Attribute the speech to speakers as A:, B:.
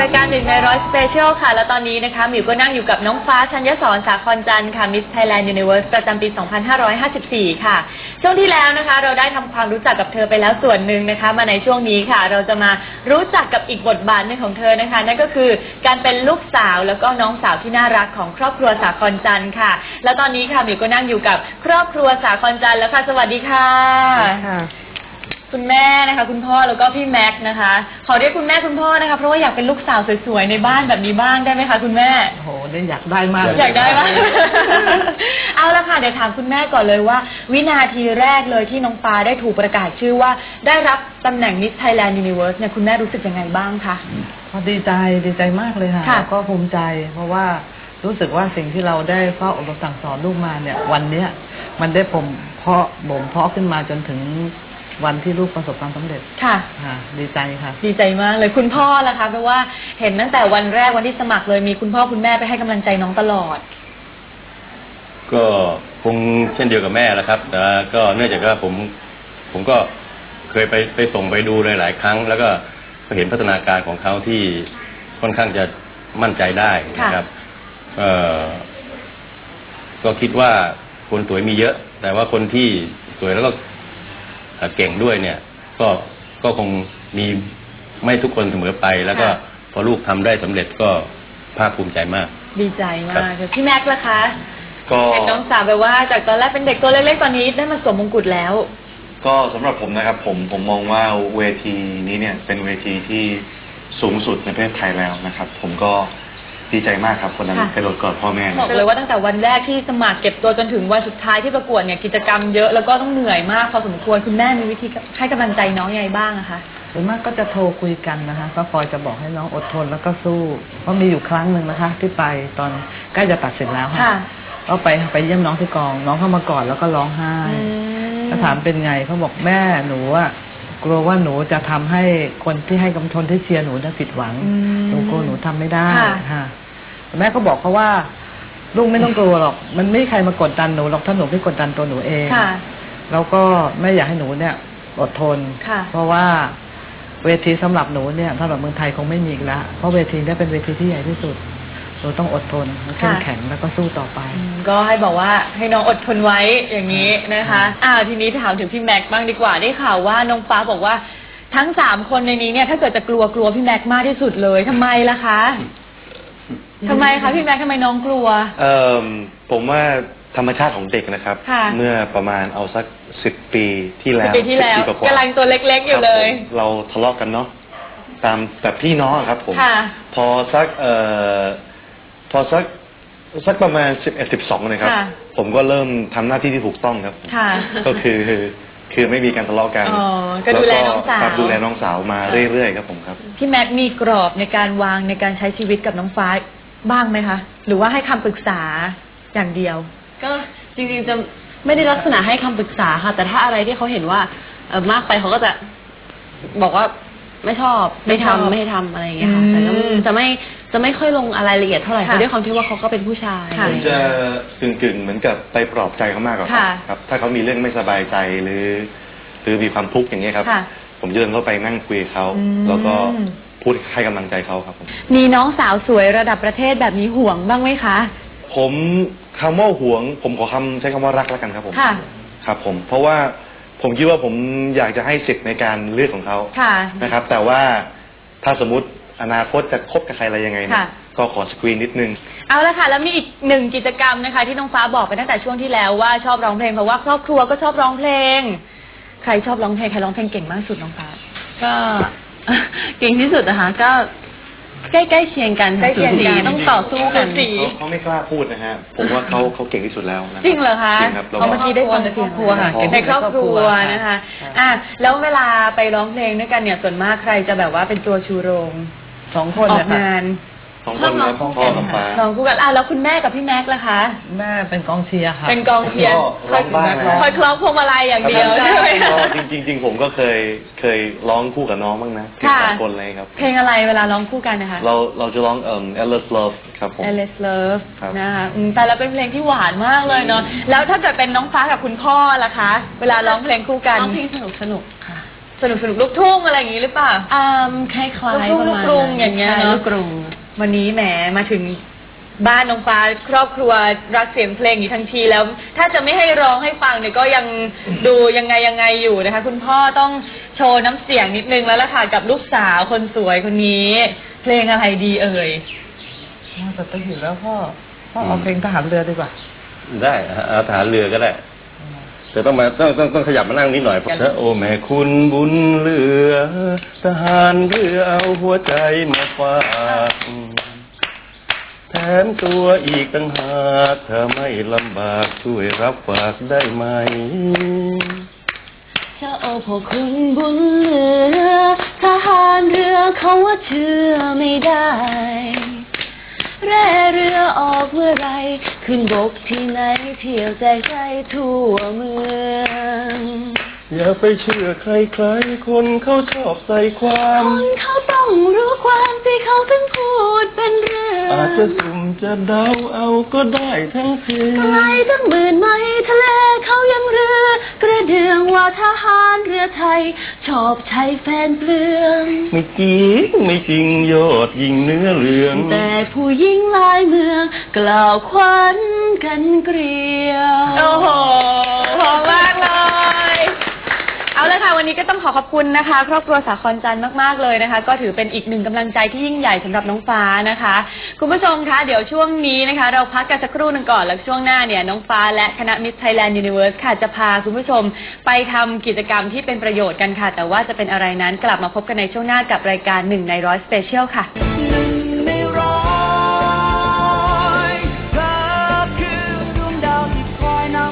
A: รายการหนึ่งในร้อยสเปเชียลค่ะ และตอนนี้นะคะหมิวก็นั่งอยู่กับน้องฟ้าชัญญสอนสาครจันทร์ค่ะมิสไทยแลนด์ยูนิเวอร์สประจำปี 2554 ค่ะ ช่วงที่แล้วนะคะ เราได้ทำความรู้จักกับเธอไปแล้วส่วนหนึ่งนะคะ มาในช่วงนี้ค่ะ เราจะมารู้จักกับอีกบทบาทหนึ่งของเธอนะคะ นั่นก็คือการเป็นลูกสาวแล้วก็น้องสาวที่น่ารักของครอบครัวสาครจันทร์ค่ะ แล้วตอนนี้ค่ะหมิวก็นั่งอยู่กับครอบครัวสาครจันทร์แล้วค่ะ สวัสดีค่ะ
B: ค่ะ
A: คุณแม่นะคะ คุณพ่อแล้วก็พี่แม็กซ์นะคะ ขอเรียกคุณแม่คุณพ่อนะคะ เพราะว่าอยากเป็นลูกสาวสวยๆในบ้านแบบนี้บ้างได้ไหมคะคุณแม่
B: โอ้โหได้อยากได้มาก
A: อยากได้ปะเอาละค่ะ เดี๋ยวถามคุณแม่ก่อนเลยว่า วินาทีแรกเลยที่น้องฟ้าได้ถูกประกาศชื่อว่า ได้รับตำแหน่ง Miss Thailand Universe เนี่ยคุณแม่รู้สึกยังไงบ้างคะ
B: พอดีใจดีใจมากเลยค่ะ
A: ค่ะ
B: แล้วก็ภูมิใจ เพราะว่ารู้สึกว่าสิ่งที่เราได้เฝ้าอบรมสั่งสอนลูกมาเนี่ย วันเนี้ยมันได้ผมเพาะบ่มเพาะขึ้นมาจนถึง วันที่ลูกประสบความสำเร็จ
A: ค่ะ
B: ค่ะดีใจค่ะ
A: ดีใจมากเลยคุณพ่อล่ะคะเพราะว่าเห็นตั้งแต่วันแรกวันที่สมัครเลยมีคุณพ่อคุณแม่ไปให้กำลังใจน้องตลอด
C: ก็คงเช่นเดียวกับแม่แหล้วครับแต่ก็เนื่องจากว่าผมผมก็เคยไปไปส่งไปดูหลายๆครั้ง แล้วก็เห็นพัฒนาการของเขาที่ค่อนข้างจะมั่นใจได้นะครับ เอ่อก็คิดว่าคนสวยมีเยอะ แต่ว่าคนที่สวยแล้วก็ เอ่อเก่งด้วยเนี่ย ก็ก็คงมีไม่ทุกคนเสมอไป แล้วก็
A: ค่ะ
C: พอลูกทำได้สำเร็จก็ภาคภูมิใจมาก
A: ดีใจมากเลยพี่แม็กซ์ล่ะคะ
D: ก็
A: เห็นน้องสาวแบบว่าจากตอนแรกเป็นเด็กตัวเล็กๆตอนนี้ได้มาสวมมงกุฎแล้ว
D: ก็สำหรับผมนะครับ ผมผมมองว่าเวทีนี้เนี่ยเป็นเวทีที่สูงสุดในประเทศไทยแล้วนะครับ ผมก็ ดีใจมากครับคนนั้น
A: ค่ะ
D: ไปรถกอดพ่อแม่
A: บอกเลยว่าตั้งแต่วันแรกที่สมัครเก็บตัวจนถึงวันสุดท้ายที่ประกวดเนี่ยกิจกรรมเยอะแล้วก็ต้องเหนื่อยมากพอสมควรคุณแม่มีวิธีให้กำลังใจน้องยังไงบ้างอะคะ
B: ส่วนมากก็จะโทรคุยกันนะคะก็คอยจะบอกให้น้องอดทนแล้วก็สู้ เพราะมีอยู่ครั้งหนึ่งนะคะ ที่ไปตอนใกล้จะตัดสินแล้ว
A: ค่ะ
B: ค่ะก็ไปไปเยี่ยมน้องที่กอง น้องเข้ามากอดแล้วก็ร้องไห้
A: อืม
B: ก็ถามเป็นไงเขาบอกแม่หนูอะ กลัวว่าหนูจะทำให้คนที่ให้กำชนที่เชียร์หนูจะผิดหวัง
A: อืม
B: หนูกลัวหนูทำไม่ได้
A: ค่ะ
B: ค่ะแต่แม่ก็บอกเขาว่าลูกไม่ต้องกลัวหรอก มันไม่มีใครมากดดันหนูหรอกถ้าหนูไม่กดดันตัวหนูเอง
A: ค่ะ
B: แล้วก็แม่อยากให้หนูเนี่ยอดทน
A: ค่ะ
B: เพราะว่าเวทีสำหรับหนูเนี่ยสำหรับเมืองไทยคงไม่มีอีกแล้ว เพราะเวทีเนี้เป็นเวทีที่ใหญ่ที่สุด หนูต้องอดทนเข้มแข็งแล้วก็สู้ต่อไป
A: อืมก็ให้บอกว่าให้น้องอดทนไว้อย่างนี้นะคะ อ่าทีนี้ถามถึงพี่แม็กซ์บ้างดีกว่าได้ข่าวว่าน้องฟ้าบอกว่าทั้งสามคนในนี้เนี่ย ถ้าเกิดจะกลัวกลัวพี่แม็กซ์มากที่สุดเลยทำไมล่ะคะทำไมคะพี่แม็กซ์ทำไมน้องกลัว
D: เอ่อผมว่าธรรมชาติของเด็กนะครับ
A: ค่ะ
D: เมื่อประมาณเอาสักสิบปีที่แล้ว
A: ปีที่แล้ว
D: 10กว่าๆ
A: กำลังตัวเล็ก ๆ อยู่เลย
D: ครับผมเราทะเลาะกันเนาะตามแบบพี่น้องอะครับผม
A: ค่ะ
D: พอสักเอ่อ พอสักสักประมาณสิบเอ็ดสิบสองนะครับ
A: ค่ะ
D: ผมก็เริ่มทำหน้าที่ที่ถูกต้องครับ
A: ค่ะ
D: ก็คือคือไม่มีการทะเลาะกัน
A: อ๋อก็ดูแลน้องสาว
D: ครับดูแลน้องสาวมาเรื่อยๆครับผมครับ
A: พี่แม็กซ์มีกรอบในการวางในการใช้ชีวิตกับน้องฟ้าบ้างไหมคะ หรือว่าให้คำปรึกษาอย่างเดียว
E: ก็จริงๆจะไม่ได้ลักษณะให้คำปรึกษาค่ะ แต่ถ้าอะไรที่เขาเห็นว่าเออมากไปเขาก็จะบอกว่า ไม่ชอบ
A: ไม่
E: ไม่
A: ชอบ
E: ทำไม่ให้ทำอะไรอย่างเงี้ยค่ะ
A: อืม
E: แต่ก็จะไม่จะไม่ค่อยลงอะไรละเอียดเท่าไหร่
A: ค่ะ
E: เพราะด้วยความที่ว่าเขาก็เป็นผู้ชาย
A: ค่ะ
D: ผมจะกึ่งๆเหมือนกับไปปลอบใจเขามากกว่า
A: ค่ะ
D: ครับ ถ้าเขามีเรื่องไม่สบายใจหรือ หรือมีความทุกข์อย่างเงี้ยครับ
A: ค่ะ
D: ผมจะเดินเข้าไปนั่งคุยกับเขา
A: อืม
D: แล้วก็พูดให้กำลังใจเขาครับผม
A: มีน้องสาวสวยระดับประเทศแบบนี้ห่วงบ้างไหมคะ
D: ผมคำว่าหวง ผมขอคำใช้คำว่ารักแล้วกันครับผม
A: ค่ะ
D: ครับผม เพราะว่า ผมคิดว่าผมอยากจะให้สิทธิ์ในการเลือกของเขา
A: ค่ะ
D: นะครับ แต่ว่าถ้าสมมุติอนาคตจะคบกับใครอะไรยังไงเนี่ย
A: ค่ะ
D: ก็ขอสกรีนนิดนึง
A: เอาละค่ะ แล้วมีอีกหนึ่งกิจกรรมนะคะ ที่น้องฟ้าบอกไปตั้งแต่ช่วงที่แล้วว่าชอบร้องเพลงเพราะว่าครอบครัวก็ชอบร้องเพลง ใครชอบร้องเพลงใครร้องเพลงเก่งมากสุดน้องฟ้า
E: ก็ เก่งที่สุดนะคะ ก็ ใกล้ๆเคียงกัน
A: ใกล้เคียงกัน
E: สูสีต้องต่อสู้กัน
A: สูสี
D: เขาเขาไม่กล้าพูดนะฮะ ผมว่าเขาเขาเก่งที่สุดแล้วนะคบ
A: จริงเหรอคะ
D: จริงครับแล้ว
A: เอา
D: ก็
A: เมื่อกี้ได้ฟังแต่เสียงครัวค่ะ
D: อ๋อ
A: ในครอบครัว
B: ค่ะ
A: นะคะ
B: ค่ะ
A: อะแล้วเวลาไปร้องเพลงด้วยกันเนี่ยส่วนมากใครจะแบบว่าเป็นตัวชูโรง
B: สองคน
A: ออ
B: เนี่
A: ก
B: ยค่ะ
A: งาน
D: สองคนครับพ่อกับฟ้า
A: ลองคู่กันอะแล้วคุณแม่กับพี่แม็กซ์ล่ะคะ
B: แม่เป็นกองเชียร์ค่ะ
A: เป็นกองเชียร์
D: ก็ร้องบ้างนะ
A: คอยคล้องพวงมาลัยอย่างเดียวใช่ไหมคะ
D: ก็จริงๆจริงๆผมก็เคยเคยร้องคู่กับน้องบ้างนะเพลง
A: ค่ะ
D: สองคนเลยครับ
A: เพลงอะไรเวลาร้องคู่กันนะคะ
D: เราเราจะร้องเอ่อ Endless Love ครับผม
A: a l e s Love
D: ครับ
A: นะคะอืมแต่ละเป็นเพลงที่หวานมากเลยเนาะแล้วถ้าเกิดเป็นน้องฟ้ากับคุณพ่อล่ะคะ เวลาร้องเพลงคู่กัน
E: ร้องเพลงสนุกสนุกๆค่ะ
A: สนุกสนุกลูกทุ่งอะไรอย่างนี้หรือเปล่า
E: อ่าคล้ายๆประมาณ
A: ลูกกรุงอย่างเงี้ย
E: ใช่
A: เนอะ
E: ลูกกรุง
A: วันนี้แหมมาถึงบ้านน้องฟ้าครอบครัวรักเสียงเพลงอยู่ทั้งทีแล้ว ถ้าจะไม่ให้ร้องให้ฟังเนี่ยก็ยังดูยังไงยังไงอยู่นะคะ คุณพ่อต้องโชว์น้ำเสียงนิดนึงแล้วล่ะค่ะกับลูกสาวคนสวยคนนี้ เพลงอะไรดีเอ่ย
B: น่าจะไปอยู่แล้วพ่อพ่อเอาเพลงทหารเรือดีกว่า
C: ได้ฮะเอาทหารเรือก็ได้แต่ต้องมาต้องต้องต้องขยับมานั่งนิดหน่อยพระโอแม่คุณบุญเหลือ ทหารเรือเอาหัวใจมาฝาก แถมตัวอีกตั้งหากถ้าไม่ลำบากช่วยรับฝากได้ไหม
E: เจ้าโอพ่อคุณบุญเหลือทหารเรือเขาว่าเชื่อไม่ได้ แร่เรือออกเมื่อไร ขึ้นบกที่ไหนเที่ยวแจกใจทั่วเมือง
C: อย่าไปเชื่อใครๆ คนเขาชอบใส่ความ
E: คนเขาต้องรู้ความที่เขาถึงพูดเป็นเรื่อง
C: อาจจะสุ่ม จะเดาเอาก็ได้ทั้งสิ้น
E: ไกลตั้งหมื่นไมล์ทะเลเขายังเรือ กระเดืองว่าทหารเรือไทย ชอบใช้แฟนเปลือง
C: ไม่จริงไม่จริงยอดยิงเนื้อเหลือง
E: แต่ผู้หญิงหลายเมือง กล่าวควันกันเกลียว
A: โอ้โหพอมาก เอาละค่ะวันนี้ก็ต้องขอขอบคุณนะคะ ครอบครัวสาครจันทร์มากๆเลยนะคะ ก็ถือเป็นอีกหนึ่งกำลังใจที่ยิ่งใหญ่สำหรับน้องฟ้านะคะ คุณผู้ชมคะเดี๋ยวช่วงนี้นะคะ เราพักกันสักครู่หนึ่งก่อนแล้วช่วงหน้าเนี่ยน้องฟ้าและคณะ Miss Thailand Universe ค่ะจะพาคุณผู้ชมไปทำกิจกรรมที่เป็นประโยชน์กันค่ะ แต่ว่าจะเป็นอะไรนั้นกลับมาพบกันในช่วงหน้ากับรายการหนึ่งในร้อยสเปเชียลค่ะ